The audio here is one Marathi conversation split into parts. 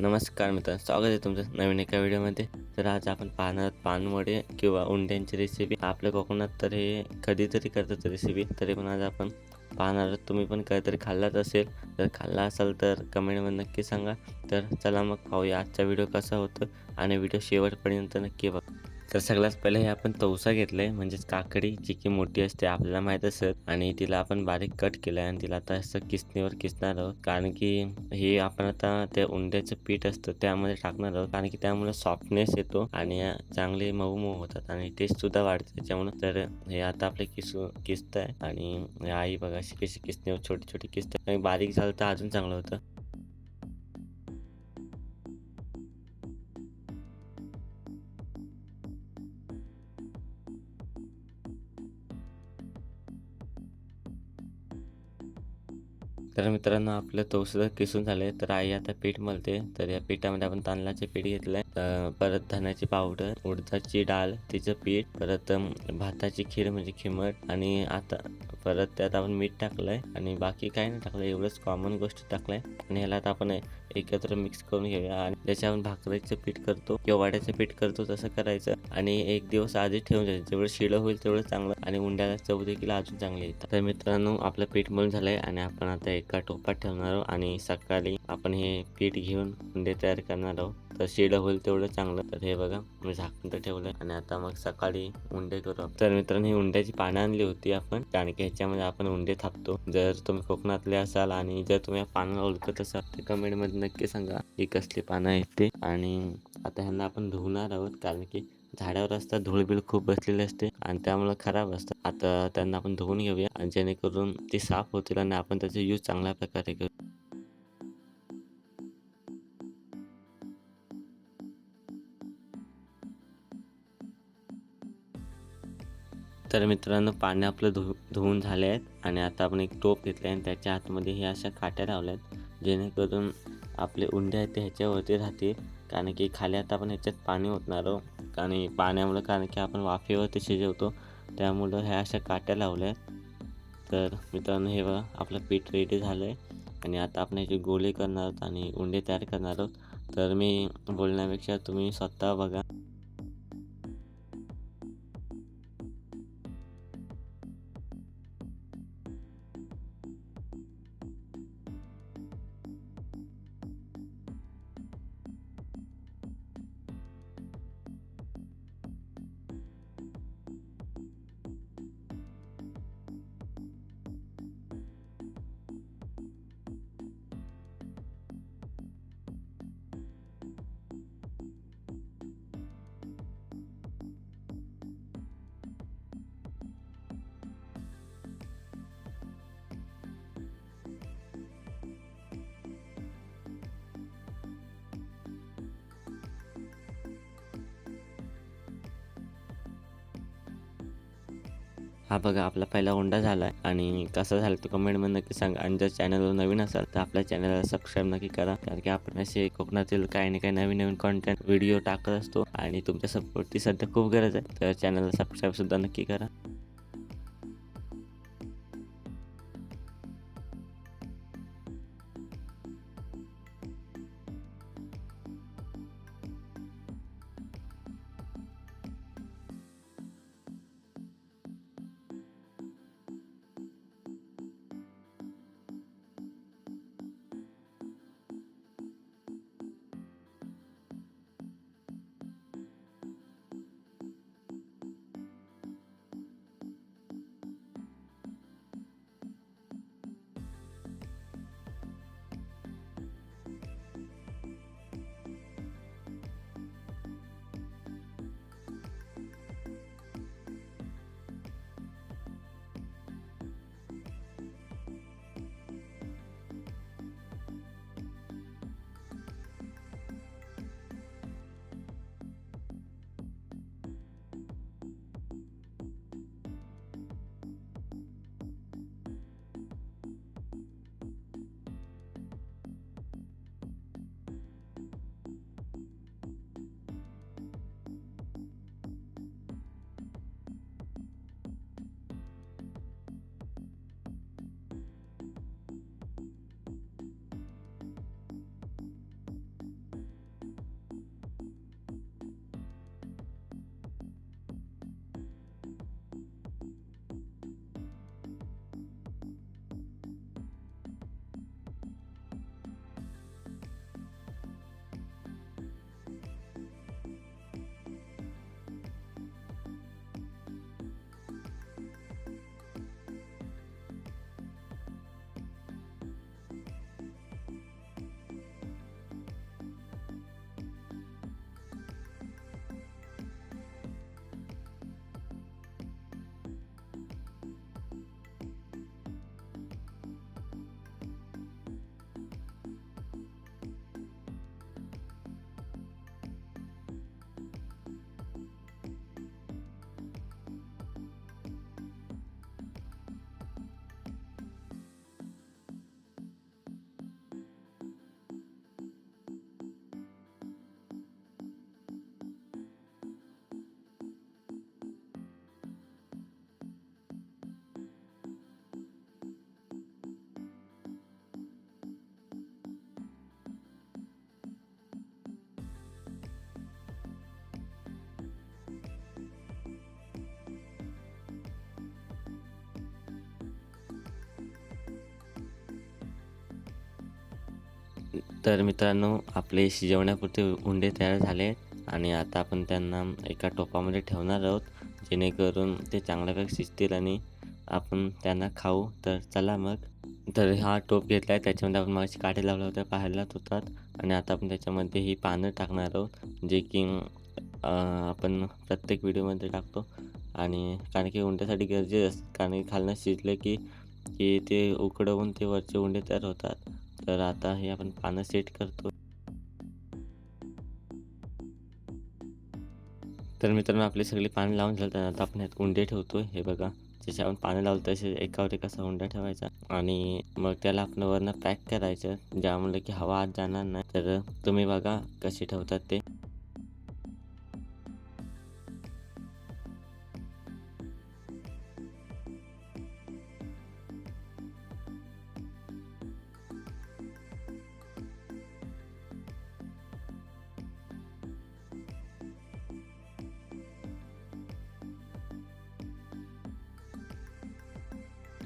नमस्कार मित्र स्वागत आहे तुमचं नवीन एका व्हिडिओमध्ये. तर आज आपण पाहणार आहोत पानवडे किंवा उंड्यांची रेसिपी आपल्या कोकणात तर हे कधीतरी करतात रेसिपी तरी पण आज आपण पाहणार आहोत. तुम्ही पण काहीतरी खाल्लाच असेल. जर खाल्ला असाल तर कमेंटमध्ये नक्की सांगा. तर चला मग पाहूया आजचा व्हिडिओ कसा होतो आणि व्हिडिओ शेवटपर्यंत नक्की बघ. तर सगळ्यात पहिले हे आपण तवसा घेतलाय म्हणजेच काकडी जी की मोठी असते आपल्याला माहीत असत आणि तिला आपण बारीक कट केलं आहे आणि तिला आता असं किसणीवर किसणार आहोत. कारण की हे आपण आता ते उंड्याचं पीठ असतं त्यामध्ये टाकणार आहोत. कारण की त्यामुळे सॉफ्टनेस येतो आणि चांगले मऊ मऊ होतात आणि टेस्ट सुद्धा वाढते त्याच्यामुळे. तर हे आता आपले किसू किसत आहे आणि आई बघा अशी कशी किसणीवर छोटी छोटी किसत. आणि बारीक झालं तर अजून चांगलं होतं. तर मित्रांनो आपलं तवसं किसून झालंय. तर आई आता पीठ मळते. तर या पिठामध्ये आपण तांदळाचे पीठ घेतलंय. परत धण्याची पावडर उडदाची डाळ तिचं पीठ परत भाताची खीर म्हणजे खिमट आणि आता परत त्यात आपण मीठ टाकलंय आणि बाकी काही नाही टाकलं एवढंच कॉमन गोष्ट टाकलंय. आणि ह्याला आता आपण एकत्र मिक्स करून घेऊया. आणि ज्याच्या आपण भाकरीचं पीठ करतो किंवा वाड्याचं पीठ करतो तसं करायचं. आणि एक दिवस आधी ठेवून द्यायचं जेवढं शिळं होईल तेवढं चांगलं आणि उंड्याला चव देखील अजून चांगली येतात. तर मित्रांनो आपलं पीठ मळून झालंय आणि आपण आता एका टोपात ठेवणार आहोत. आणि सकाळी आपण हे पीठ घेऊन उंडे तयार करणार आहोत. तर शेड होईल तेवढं चांगलं तर हे बघा मी झाकून तर ठेवलं आणि आता मग सकाळी उंडे करू तर मित्रांनो ही उंड्याची पानं आणली होती आपण. कारण की ह्याच्यामध्ये आपण उंडे थापतो. जर तुम्ही कोकणातले असाल आणि जर तुम्ही या पानाला ओळखत असाल तर कमेंटमध्ये नक्की सांगा ही कसली पानं आहेत ते. आणि आता ह्यांना आपण धुवणार आहोत कारण की झाडावर असतात धूळबीळ खूप बसलेली असते आणि त्यामुळे खराब असतात. आता त्यांना आपण धुवून घेऊया आणि जेणेकरून ते साफ होतील आणि आपण त्याचा यूज चांगल्या प्रकारे करू. तर मित्रांनो पाणी आपलं धु धुवून झाले आहेत आणि आता आपण एक टोप घेतलं आहे आणि त्याच्या आतमध्ये हे अशा काट्या लावल्या आहेत जेणेकरून आपले उंडे आहेत ते ह्याच्यावरती राहतील. कारण की खाली आता आपण ह्याच्यात पाणी ओतणार आहोत. आणि पाण्यामुळं कारण की आपण वाफेवरती शिजवतो. त्यामुळं ह्या अशा काट्या लावल्या आहेत तर मित्रांनो हे बघा आपलं पीठ रेडी झालं आहे आणि आता आपण ह्याचे गोळे करणार आहोत आणि उंडे तयार करणार आहोत. तर मी बोलण्यापेक्षा तुम्ही स्वतः बघा. हा बघा आपला पहिला हुंडा झाला आहे आणि कसा झाला तो कमेंटमध्ये नक्की सांगा. आणि जर चॅनलवर नवीन असाल तर आपल्या चॅनलला सबस्क्राईब नक्की करा. कारण की आपण असे कोकणातील काही ना काही नवीन नवीन कॉन्टेंट व्हिडिओ टाकत असतो. आणि तुमच्या सपोर्टची सध्या खूप गरज आहे. तर चॅनलला सबस्क्राईबसुद्धा नक्की करा. तर मित्रांनो आपले शिजवण्यापुरते उंडे तयार झाले आणि आता आपण त्यांना एका टोपामध्ये ठेवणार आहोत जेणेकरून ते चांगल्यापैकी शिजतील आणि आपण त्यांना खाऊ. तर चला मग. तर हा टोप घेतला आहे त्याच्यामध्ये आपण मागाशी काठे लावल्या होत्या पाहायला होतात आणि आता आपण त्याच्यामध्ये ही पानं टाकणार आहोत जे की आपण प्रत्येक व्हिडिओमध्ये टाकतो. आणि कारण की उंड्यासाठी गरजेचं असतात कारण की खालनं शिजलं की की ते उकडवून ते वरचे उंडे तयार होतात. तर आता हे आपण पानं सेट करतो. तर मित्रांनो आपली सगळी पानं लावून झालं तर आता आपण ह्यात कुंडे ठेवतो हे बघा जसे आपण पानं लावतो तसे एकावर एक असा ठेवायचा. आणि मग त्याला आपण वरनं पॅक करायचं ज्यामुळे की हवा आत जाणार नाही. तर तुम्ही बघा कसे ठेवतात ते.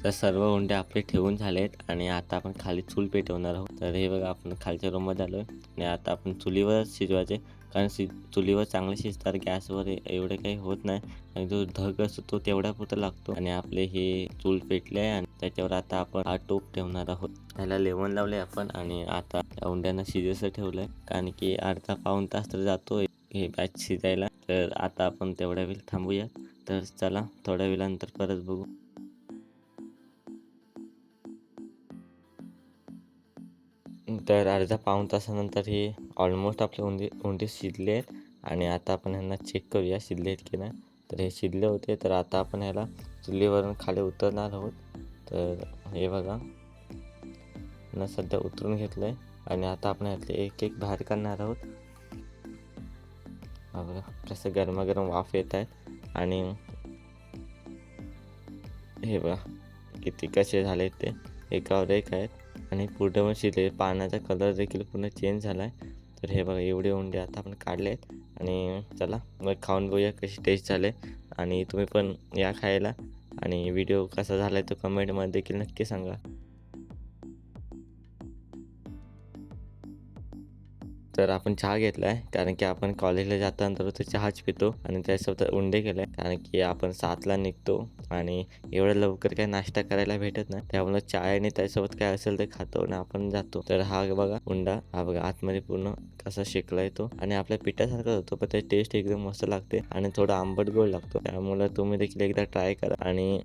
तर सर्व उंडे आपले ठेवून झालेत आणि आता आपण खाली चूल पेटवणार आहोत. तर हे बघा आपण खालच्या रूममध्ये आलो आणि आता आपण चुलीवर शिजवायचे. कारण शि चुलीवर चांगले शिजतात गॅसवर एवढे काही होत नाही. आणि जो धग असतो तो तेवढ्या पुरता लागतो. आणि आपले हे चूल पेटले आहे आणि त्याच्यावर आता आपण हा टोप ठेवणार आहोत. ह्याला लेवण लावले आपण आणि आता त्या उंड्यांना शिजायचं आहे कारण की अर्धा पाऊण तास तर जातो हे बॅच शिजायला. तर आता आपण तेवढ्या वेळ थांबूया तर चला थोड्या वेळानंतर परत बघू. तर अर्धा पाऊण तासानंतर हे ऑलमोस्ट आपले उंदी उंडी शिजले आहेत. आणि आता आपण ह्यांना चेक करूया शिजले आहेत की नाही. तर हे शिजले होते तर आता आपण ह्याला चुलीवरून खाली उतरणार आहोत. तर हे बघा ना सध्या उतरून घेतलं आहे आणि आता आपण ह्यातले एक एक बाहेर काढणार आहोत. हा बघा कसं गरमागरम वाफ येत आहेत. आणि हे बघा किती कसे झाले ते. एकावर एक आहेत. आणि पूर्ण पण शिजले पाण्याचा कलर देखील पूर्ण चेंज झाला आहे तर हे बघा एवढे उंडे आता आपण काढले आहेत. आणि चला मग खाऊन बघूया कशी टेस्ट झाले. आणि तुम्ही पण या खायला. आणि व्हिडिओ कसा झाला आहे तो कमेंटमध्ये देखील नक्की सांगा. तर आपण चहा घेतला आहे कारण की आपण कॉलेजला जाताना तर चहाच पितो आणि त्यासोबत उंडे केले कारण की आपण सातला निघतो आणि एवढं लवकर काही नाश्ता करायला भेटत नाही. त्यामुळे चाय आणि त्यासोबत काय असेल ते खातो आणि आपण जातो. तर हा बघा उंडा हा बघा आतमध्ये पूर्ण कसा शेकला येतो आणि आपल्या पिठासारखा होतो पण त्याची टेस्ट एकदम मस्त लागते आणि थोडा आंबट गोड लागतो. त्यामुळे तुम्ही देखील एकदा ट्राय करा आणि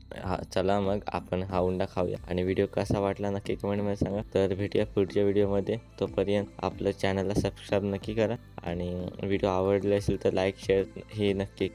चला मग आपण हा उंडा खाऊया. आणि व्हिडिओ कसा वाटला नक्की कमेंटमध्ये सांगा. तर भेटूया पुढच्या व्हिडिओमध्ये तोपर्यंत आपलं चॅनलला सबस्क्राईब नक्की करा आणि व्हिडिओ आवडले असेल तर लाईक शेअर हे नक्की